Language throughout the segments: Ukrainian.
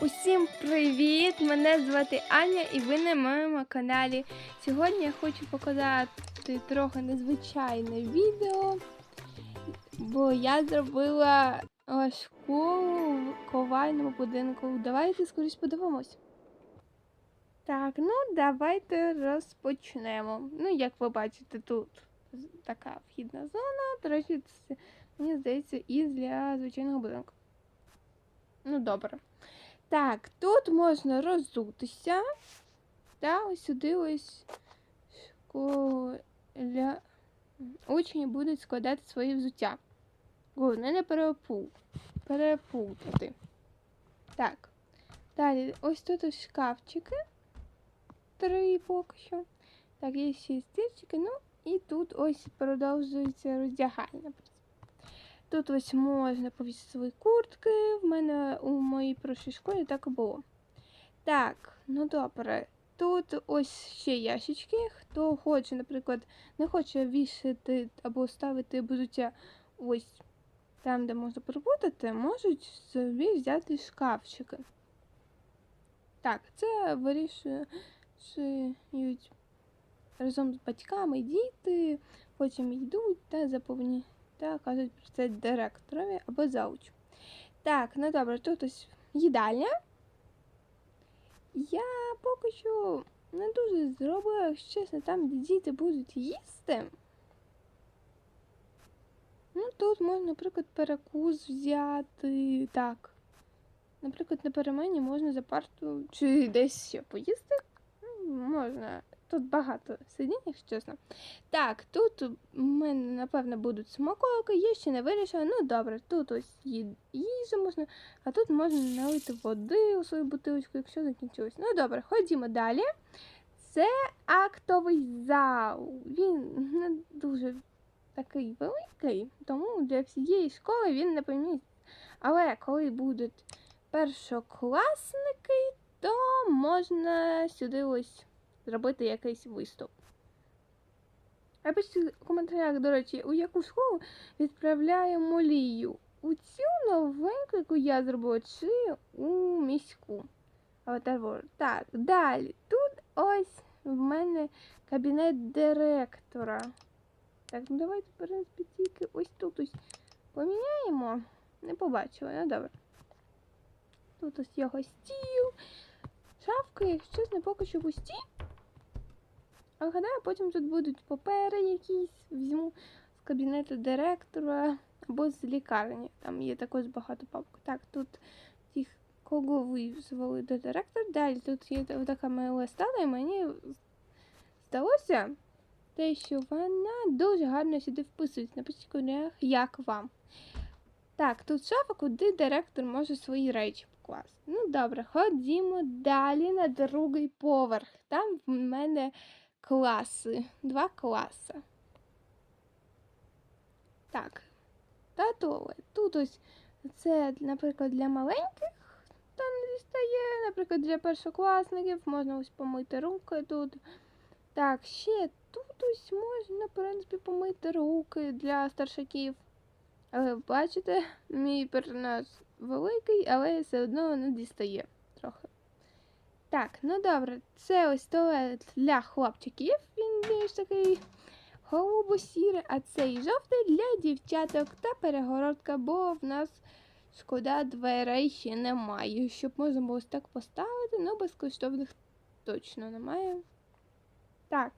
Усім привіт! Мене звати Аня і ви на моєму каналі. Сьогодні я хочу показати трохи незвичайне відео, бо я зробила школу в ковальному будинку. Давайте скоріш подивимось. Так, ну давайте розпочнемо. Ну, як ви бачите, тут така вхідна зона. До речі, це, мені здається, і для звичайного будинку. Ну, добре. Так, тут можна роззутися. Та ось сюди ось школя... учні будуть складати свої взуття. Головне не перепу... перепутати. Так. Далі, ось тут ось шкафчики. Три поки що. Так, є ще стільчики. Ну, і тут ось продовжується роздягальня. Тут ось можна повісити свої куртки. В мене у моїй прошлій школі так і було. Так, ну добре. Тут ось ще ящички. Хто хоче, наприклад, не хоче вішати або ставити взуття ось там, де можна перепутати, можуть собі взяти шкафчики. Так, це вирішують разом з батьками діти, потім йдуть та заповнюють та кажуть про це директорові або заучу. Так, ну добре, тут ось їдальня. Я поки що не дуже зробила, якщо чесно, там, де діти будуть їсти. Ну, тут можна, наприклад, перекус взяти. Так. Наприклад, на перемені можна за парту чи десь ще поїсти. Можна Тут багато сидінь, якщо чесно. Так, тут у мене, напевно, будуть смаколики, я ще не вирішила. Ну, добре, тут ось їжа можна, а тут можна налити води у свою бутилочку, якщо закінчилось. Ну, добре, ходімо далі. Це актовий зал. Він не дуже такий великий, тому для всієї школи він не помість. Але коли будуть першокласники, то можна сюди ось зробити якийсь виступ. А пишіть в коментарях, до речі, у яку школу відправляємо Лію? У цю новеньку, яку я зробила, чи у міську. Аватар Так, далі. Тут ось в мене кабінет директора. Так, ну давайте, в принципі, тільки ось тут ось поміняємо. Не побачила, ну добре. Тут ось його стіл. Шафка, якщо чесно, поки що пусті. А гадаю, потім тут будуть папери якісь, візьму з кабінету директора або з лікарні. Там є також багато папок. Так, тут тих, кого визвали до директора. Далі тут є така мила стала, і мені здалося те, що вона дуже гарно сюди вписується. Напишіть в коментарях, як вам. Так, тут шафа, куди директор може свої речі покласти. Ну, добре, ходімо далі на другий поверх. Там в мене класи. Два класи. Так. Та туалет. Тут ось це, наприклад, для маленьких там дістає. Наприклад, для першокласників можна ось помити руки тут. Так, ще тут ось можна, в принципі, помити руки для старшаків. Але бачите, мій перенос великий, але все одно не дістає трохи. Так, ну добре, це ось туалет для хлопчиків. Він більш такий голубо-сірий, а цей жовтий для дівчаток та перегородка, бо в нас шкода дверей ще немає. Щоб можна було ось так поставити, ну безкоштовних точно немає. Так,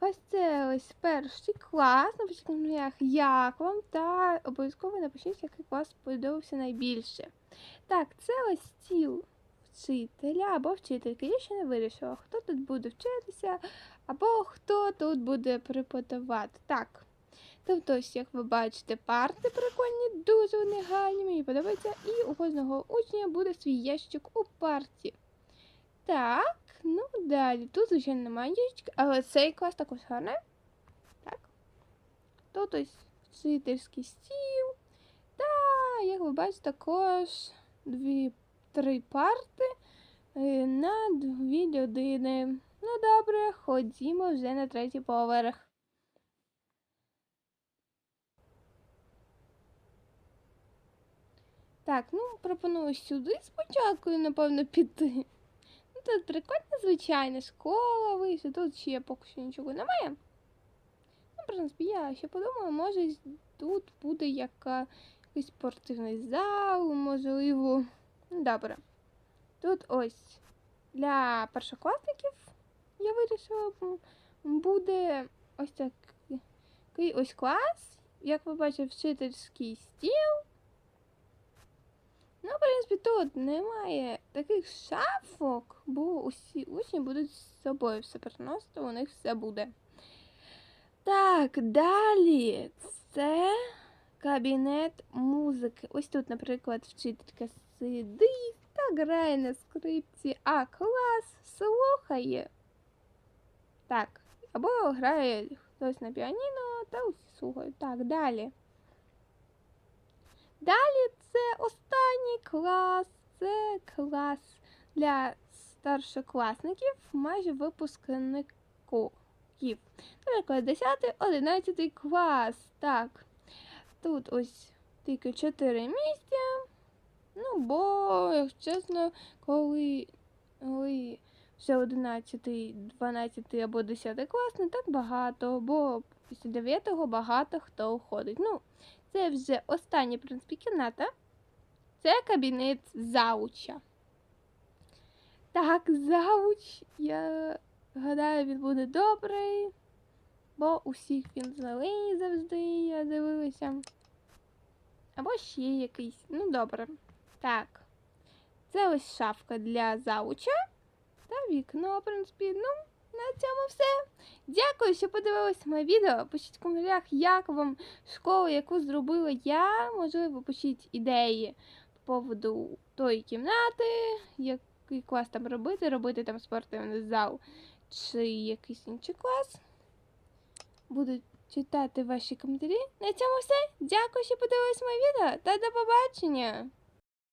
ось це ось перший клас. Напишіть в коментарях, як вам, та обов'язково напишіть, який клас сподобався найбільше. Так, це ось стіл вчителя або вчительки. Я ще не вирішила, хто тут буде вчитися, або хто тут буде преподавати. Так. Тобто, як ви бачите, парти прикольні, дуже вони гарні, мені подобається. І у кожного учня буде свій ящик у парті. Так, ну далі. Тут, звичайно, немає ящика, але цей клас також гарний. Так. Тут ось вчительський стіл. Та, як ви бачите, також дві три парти е, на дві людини. Ну, добре, ходімо вже на третій поверх. Так, ну пропоную сюди спочатку, напевно, піти. Ну, тут прикольно, звичайно, школа вийшла, тут ще поки що нічого немає. Ну, в принципі, я ще подумала, може тут буде яка, якийсь спортивний зал, можливо. Добре. Тут ось для першокласників я вирішила, буде ось такий ось клас. Як ви бачите, вчительський стіл. Ну, в принципі, тут немає таких шафок, бо усі учні будуть з собою все приносити, у них все буде. Так, далі це кабінет музики. Ось тут, наприклад, вчителька сидить та грає на скрипці, а клас слухає. Так, або грає хтось на піаніно, та усі слухають. Так, далі. Далі це останній клас, це клас для старшокласників, майже випускників. Наприклад, 10, 11 клас. Так. Тут ось тільки 4 місця. Ну, бо, якщо чесно, коли, коли вже 11, 12 або 10 клас, не так багато, бо після 9 багато хто уходить. Ну, це вже остання, в принципі, кімната. Це кабінет зауча. Так, зауч, я гадаю, він буде добрий, бо усіх він зелений завжди, я дивилася. Або ще якийсь. Ну, добре. Так. Це ось шафка для зауча та вікно, в принципі. Ну, на цьому все. Дякую, що подивились моє відео. Пишіть в коментарях, як вам школа, яку зробила я. Можливо, пишіть ідеї по поводу тої кімнати, який клас там робити, робити там спортивний зал чи якийсь інший клас. Буду читати ваші коментарі. На цьому все. Дякую, що подивились моє відео та до побачення!